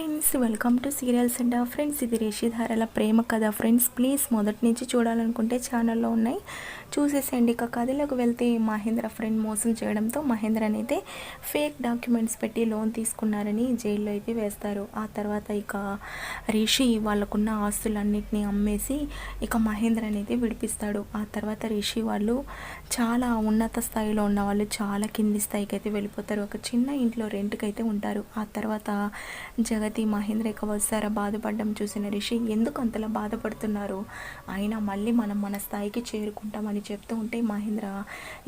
Friends welcome to serials and friends ఇది రేషిధారల ప్రేమ కథ. ఫ్రెండ్స్ ప్లీజ్ మొదటి నుంచి చూడాలనుకుంటే ఛానల్లో ఉన్నాయి. చూసేసేయండి. ఇక కథలోకి వెళ్తే మహేంద్ర ఫ్రెండ్ మోసం చేయడంతో మహేంద్ర ఫేక్ డాక్యుమెంట్స్ పెట్టి లోన్ తీసుకున్నారని జైల్లో అయితే వేస్తారు. ఆ తర్వాత ఇక రిషి వాళ్ళకున్న ఆస్తులన్నింటినీ అమ్మేసి ఇక మహేంద్ర అనేది విడిపిస్తాడు. ఆ తర్వాత రిషి వాళ్ళు చాలా ఉన్నత స్థాయిలో ఉన్న వాళ్ళు చాలా కింది స్థాయికి అయితే వెళ్ళిపోతారు. ఒక చిన్న ఇంట్లో రెంట్కి అయితే ఉంటారు. ఆ తర్వాత జగతి మహేంద్ర ఇక వస్తారా బాధపడడం చూసిన రిషి ఎందుకు అంతలా బాధపడుతున్నారు? అయినా మళ్ళీ మనం మన స్థాయికి చేరుకుంటామని అని చెప్తూ ఉంటే మహేంద్ర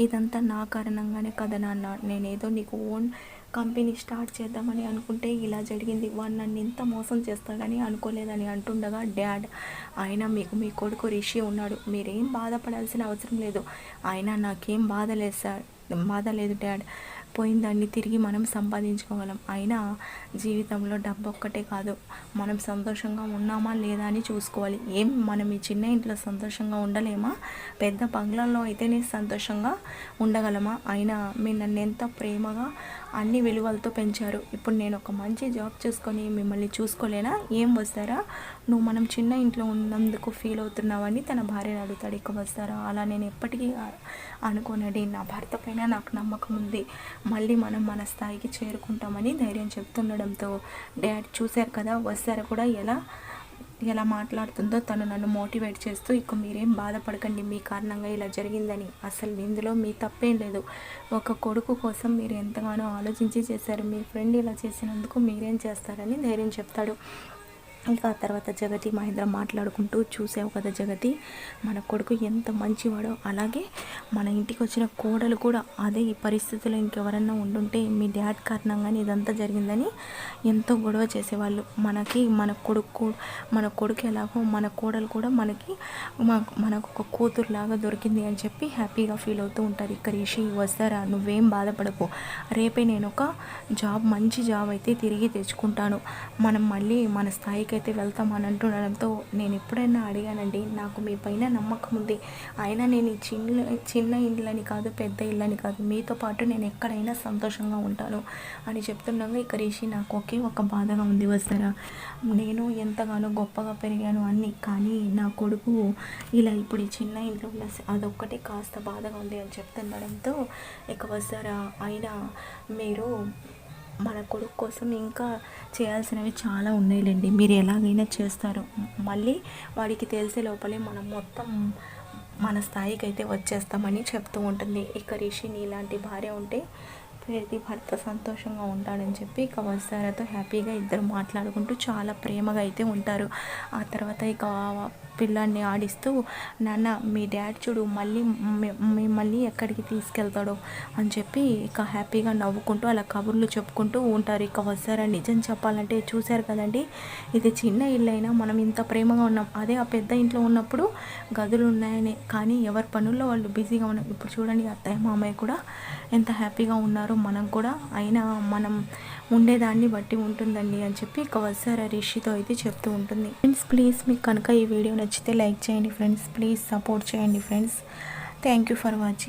ఇదంతా నా కారణంగానే కదా నాన్న. నేనేదో నీకు ఓన్ కంపెనీ స్టార్ట్ చేద్దామని అనుకుంటే ఇలా జరిగింది. వాడు నన్ను ఇంత మోసం చేస్తాడని అనుకోలేదని అంటుండగా డాడ్ ఆయన మీకు మీ కొడుకు రిషి ఉన్నాడు. మీరేం బాధపడాల్సిన అవసరం లేదు. ఆయన నాకేం బాధ లేదు సార్. బాధ లేదు డాడ్. పోయిన దాన్ని తిరిగి మనం సంపాదించుకోగలం. అయినా జీవితంలో డబ్బు ఒక్కటే కాదు. మనం సంతోషంగా ఉన్నామా లేదా అని చూసుకోవాలి. ఏం మనం ఈ చిన్న ఇంట్లో సంతోషంగా ఉండలేమా? పెద్ద బంగ్లాల్లో అయితేనే సంతోషంగా ఉండగలమా? అయినా మీరు నన్ను ఎంత ప్రేమగా అన్ని విలువలతో పెంచారు. ఇప్పుడు నేను ఒక మంచి జాబ్ చేసుకొని మిమ్మల్ని చూసుకోలేనా? ఏం వస్తారా? నువ్వు మనం చిన్న ఇంట్లో ఉన్నందుకు ఫీల్ అవుతున్నావని తన భార్యను అడుగుతాడు. ఇక వస్తారా? అలా నేను ఎప్పటికీ అనుకోనండి. నా భర్త పైన నాకు నమ్మకం ఉంది. మళ్ళీ మనం మన స్థాయికి చేరుకుంటామని ధైర్యం చెప్తుండడంతో. డాడ్ చూశారు కదా? వస్తారా కూడా? ఎలా? ఎలా మాట్లాడుతుందో తను నన్ను మోటివేట్ చేస్తూ ఇక మీరేం బాధపడకండి మీ కారణంగా ఇలా జరిగిందని. అసలు ఇందులో మీ తప్పేం లేదు. ఒక కొడుకు కోసం మీరు ఎంతగానో ఆలోచించి చేశారు. మీ ఫ్రెండ్ ఇలా చేసినందుకు మీరేం చేస్తారని ధైర్యం చెప్తాడు. ఇంకా ఆ తర్వాత జగతి మహేంద్ర మాట్లాడుకుంటూ చూసావు కదా జగతి మన కొడుకు ఎంత మంచివాడో. అలాగే మన ఇంటికి వచ్చిన కోడలు కూడా అదే ఈ పరిస్థితుల్లో ఇంకెవరన్నా ఉండుంటే మీ డాడ్ కారణంగానే ఇదంతా జరిగిందని ఎంతో గొడవ చేసేవాళ్ళు. మనకి మన కొడుకు మన కొడుకు ఎలాగో మన కోడలు కూడా మనకి మనకు ఒక కూతురులాగా దొరికింది అని చెప్పి హ్యాపీగా ఫీల్ అవుతూ ఉంటారు. ఇక్కడ రిషి వస్తారా? నువ్వేం బాధపడకు. రేపే నేను ఒక జాబ్ మంచి జాబ్ అయితే తిరిగి తెచ్చుకుంటాను. మనం మళ్ళీ మన స్థాయికి అయితే వెళ్తామని అంటుండడంతో నేను ఎప్పుడైనా అడిగానండి నాకు మీ పైన నమ్మకం ఉంది. అయినా నేను చిన్న చిన్న ఇళ్ళని కాదు పెద్ద ఇళ్ళని కాదు మీతో పాటు నేను ఎక్కడైనా సంతోషంగా ఉంటాను అని చెప్తుండగా ఇక రిషి నాకు ఒకే ఒక బాధగా ఉంది వస్తారా? నేను ఎంతగానో గొప్పగా పెరిగాను అన్ని కానీ నా కొడుకు ఇలా ఇప్పుడు ఈ చిన్న ఇంట్లో ఉన్న అదొక్కటే కాస్త బాధగా ఉంది అని చెప్తుండడంతో ఇక వస్తారా? అయినా మీరు మన కొడుకు కోసం ఇంకా చేయాల్సినవి చాలా ఉన్నాయిలేండి. మీరు ఎలాగైనా చేస్తారు. మళ్ళీ వాడికి తెలిసే లోపలే మనం మొత్తం మన స్థాయికి అయితే వచ్చేస్తామని చెప్తూ ఉంటుంది. ఇక రిషిని ఇలాంటి భార్య ఉంటే ప్రతి భర్త సంతోషంగా ఉంటాడని చెప్పి ఇక వస్తారతో హ్యాపీగా ఇద్దరు మాట్లాడుకుంటూ చాలా ప్రేమగా అయితే ఉంటారు. ఆ తర్వాత ఇక పిల్లాన్ని ఆడిస్తూ నాన్న మీ డాడ్ చూడు మళ్ళీ మిమ్మల్ని ఎక్కడికి తీసుకెళ్తాడో అని చెప్పి ఇక హ్యాపీగా నవ్వుకుంటూ అలా కబుర్లు చెప్పుకుంటూ ఉంటారు. ఇక వస్తారా నిజం చెప్పాలంటే చూశారు కదండి ఇది చిన్న ఇల్లు అయినా మనం ఇంత ప్రేమగా ఉన్నాం. అదే ఆ పెద్ద ఇంట్లో ఉన్నప్పుడు గదులు ఉన్నాయని. కానీ ఎవరి పనుల్లో వాళ్ళు బిజీగా ఉన్నారు ఇప్పుడు చూడండి అత్తయ్య మామయ్య కూడా ఎంత హ్యాపీగా ఉన్నారు. మనం కూడా అయినా మనం ఉండేదాన్ని బట్టి ఉంటుందండి అని చెప్పి ఇక వస్తారా రిషితో అయితే చెప్తూ ఉంటుంది. ఫ్రెండ్స్ ప్లీజ్ మీకు కనుక ఈ వీడియో నచ్చితే లైక్ చేయండి ఫ్రెండ్స్. ప్లీజ్ సపోర్ట్ చేయండి friends. Thank you for watching.